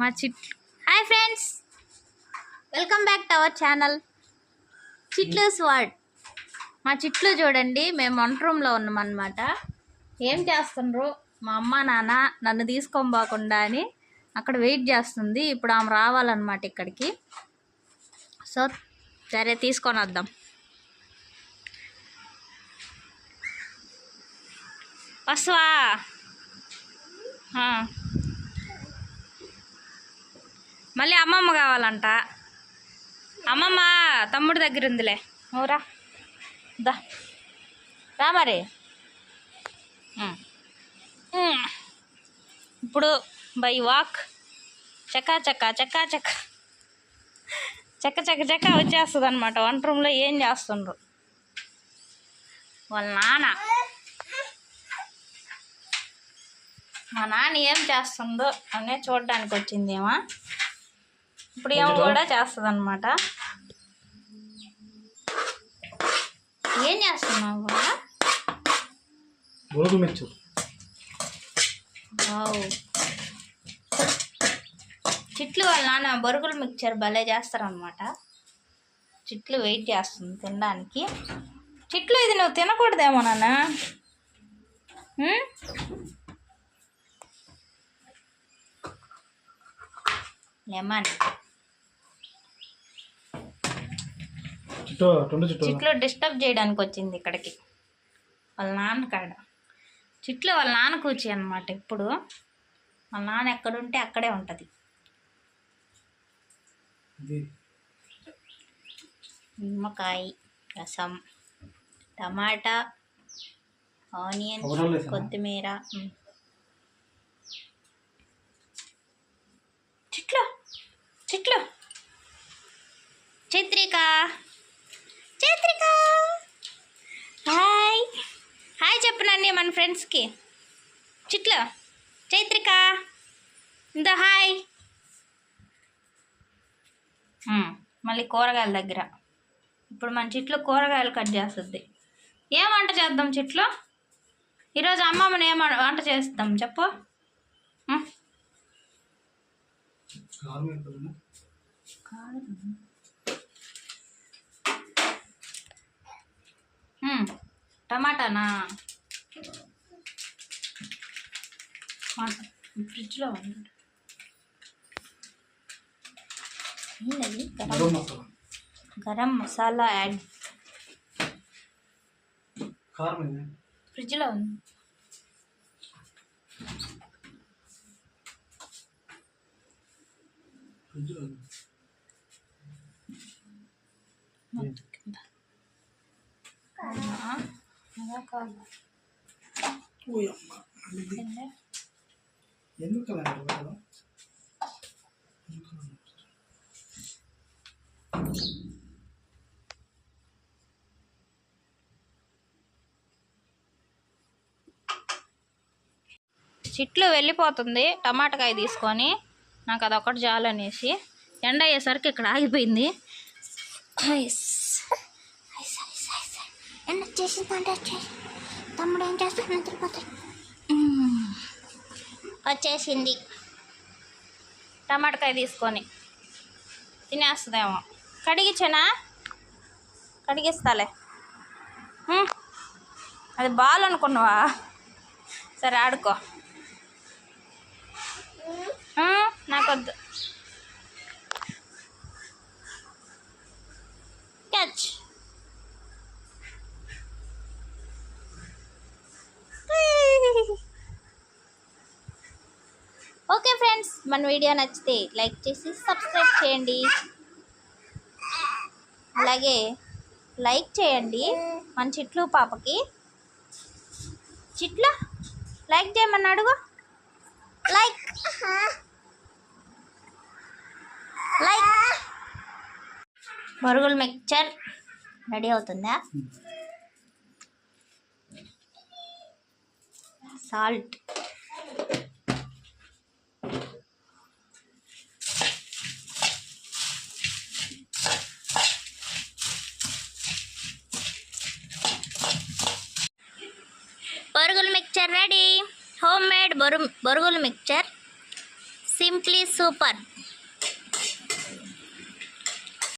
మా Chitlu. Hi friends welcome back to our channel Chitlu squad మా చిట్లు చూడండి మేము వంట రూమ్లో ఉన్నాం అనమాట ఏం చేస్తుండ్రు? మా అమ్మ నాన్న నన్ను తీసుకొని పోకుండా అని అక్కడ వెయిట్ చేస్తుంది. ఇప్పుడు ఆమె రావాలన్నమాట ఇక్కడికి. సో సరే తీసుకొని వద్దాం. వస్తావా మళ్ళీ అమ్మమ్మ కావాలంట. అమ్మమ్మ తమ్ముడి దగ్గర ఉందిలే. ఊరా దా. రా మరి. ఇప్పుడు బై వాక్. చక్కా చక్కా చక్కా చక్క. చక్క చక్క చక్క వచ్చేస్తుంది అనమాట వంట రూమ్లో ఏం చేస్తుండ్రు? వాళ్ళ నాన్న. మా నాన్న ఏం చేస్తుందో అనే చూడడానికి వచ్చిందేమా ఇప్పుడు ఏమో కూడా చేస్తుంది అనమాట ఏం చేస్తున్నావు? గోధుమ చిట్లు వాళ్ళ నాన్న బొరుగులు మిక్చర్ భలే చేస్తారనమాట చిట్లు వెయిట్ చేస్తుంది తినడానికి. చిట్లు ఇది నువ్వు తినకూడదేమో నాన్న? లెమన్. చిట్లు డిస్టర్బ్ చేయడానికి వచ్చింది ఇక్కడికి. వాళ్ళ నాన్న కాడ. చిట్లు వాళ్ళ నాన్న కూర్చి అనమాట ఇప్పుడు. వాళ్ళ నాన్న ఎక్కడుంటే అక్కడే ఉంటుంది. నిమ్మకాయ రసం టమాటా వేసావా? కొత్తిమీర. చిట్లు చిట్లు. చిత్రిక. చిత్రిక హాయ్. హాయ్ చెప్పనండి మన ఫ్రెండ్స్కి. చిట్లు. చైత్రిక. ఇంత హాయ్. మళ్ళీ కూరగాయల దగ్గర. ఇప్పుడు మన చెట్లు కూరగాయలు కట్ చేస్తుంది. ఏం వంట చేద్దాం చెట్లు? ఈరోజు అమ్మమ్మని ఏం వంట చేస్తాం చెప్పు. టమాటానా? ఫ్రిడ్జ్లో గరం మసాలా. యాడ్. ఫ్రిడ్జ్లో ఉంది. ఫ్రిడ్జ్లో ఉంది. మొత్తం కింద. అవునా? అలా కాదు. ఓయ్ అమ్మ. ఇది ఏంది? ఎందుకు అలా? చిట్లు వెళ్ళిపోతుంది టమాటకాయ తీసుకొని. నాకు అదొకటి చాలు అనేసి. ఎండ అయ్యేసరికి ఇక్కడ ఆగిపోయింది. ఐస్. చేసిందంటే వచ్చేసి తమ్ముడు ఏం చేస్తాడు నిద్రపోతాడు వచ్చేసింది టమాటకాయ తీసుకొని తినేస్తుందేమో కడిగించనా కడిగిస్తాలే అది బాల్ అనుకున్నావా సరే ఆడుకో నాకు నాకొద్దు క్యాచ్ ఓకే ఫ్రెండ్స్ మన వీడియో నచ్చితే లైక్ చేసి సబ్స్క్రైబ్ చేయండి. అలాగే లైక్ చేయండి మన చిట్లు పాపకి. చిట్లు లైక్ చేయమని అడుగు. లైక్. లైక్. మరుగుల మిక్చర్ రెడీ అవుతుందా? సాల్ట్. బరుగులు మిక్చర్ రెడీ. హోమ్ మేడ్ బొరు బొరుగులు మిక్చర్. Simply super.